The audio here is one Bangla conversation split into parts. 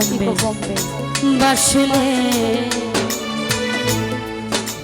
কমবে? বাসলে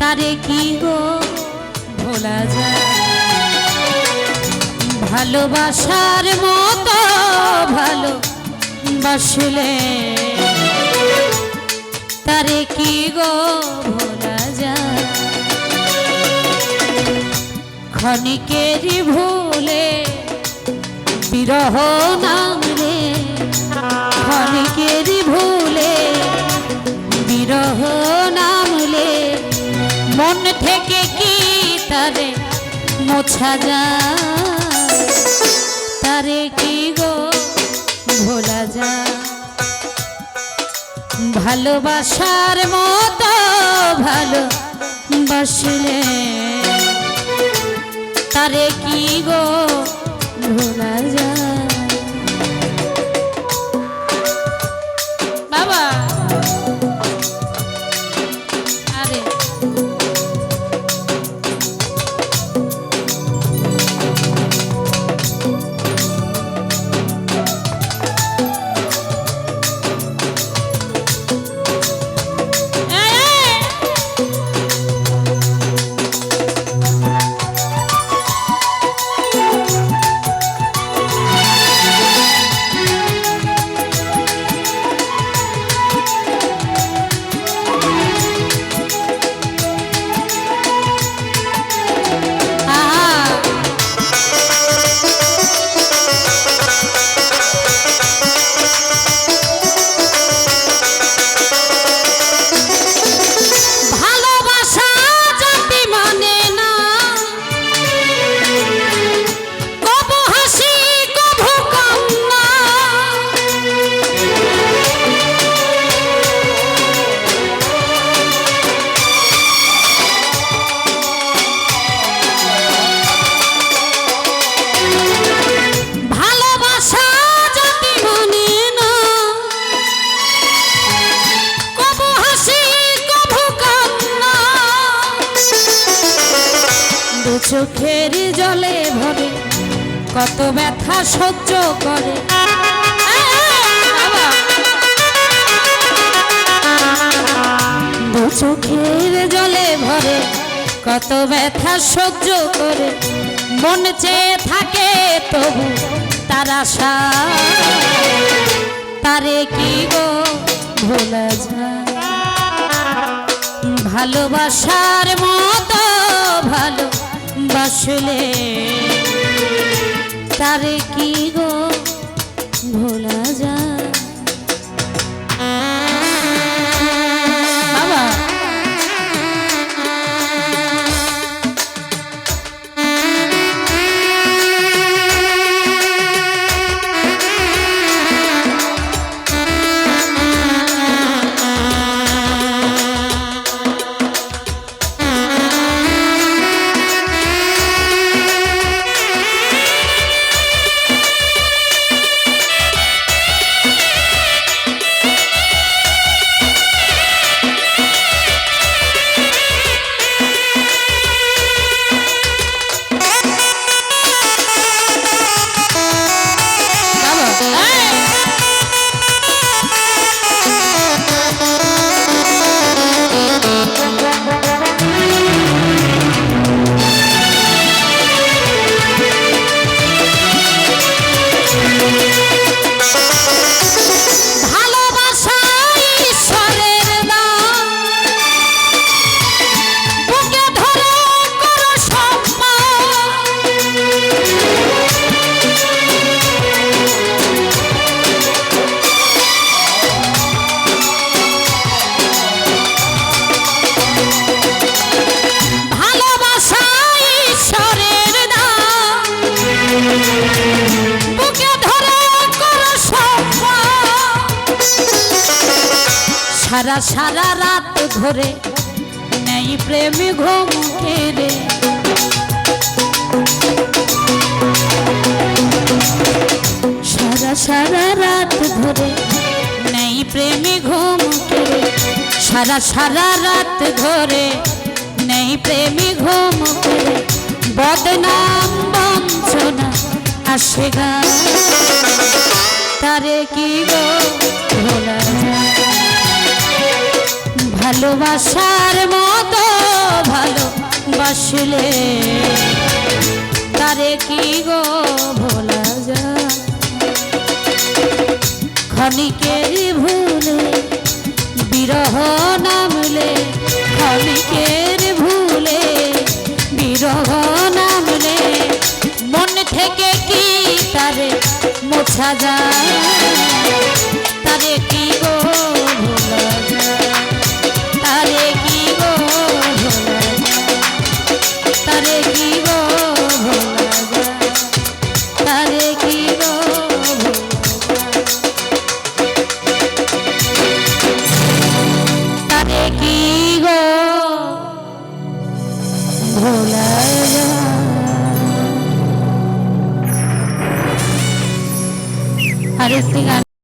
তারে কি গো ভোলা যায়? ভালোবাসার মতো ভালো বাসলে তারে কি গো ভোলা যায়? ক্ষণিকেরই ভুলে বিরহ নাম ক্ষণিকেরই ভুলে, বিরহ নামলে মন থেকে কি তারে মোছা যায়? তারে কি গো ভোলা যায়? ভালোবাসার মতো ভালো বাসলে তারে কি গো ভোলা কত ব্যথা সহ্য করে। চোখের জলে ভরে কত ব্যথা সহ্য করে। মন চেয়ে থাকে তবু তার আশা। তারে কি গো ভোলা যায়? ভালোবাসার মতো ভালো বাসলে তারে কি গো সারা সারা রাত ধরে নেই প্রেমী ঘুম রে সারা সারা রাত ধরে নেই প্রেমী ঘুম রে সারা সারা রাত ধরে নেই প্রেমী ঘুম করে বদনাম বঞ্চনা আসে গা। তারে কি গো? ভালোবাসার মতো ভালোবাসলে তারে কি গো ভোলা যায়? ক্ষণিকের ভুলে, বিরহ নামলে, ক্ষণিকের ভুলে, বিরহ নামলে, মন থেকে কি তারে মোছা যায়?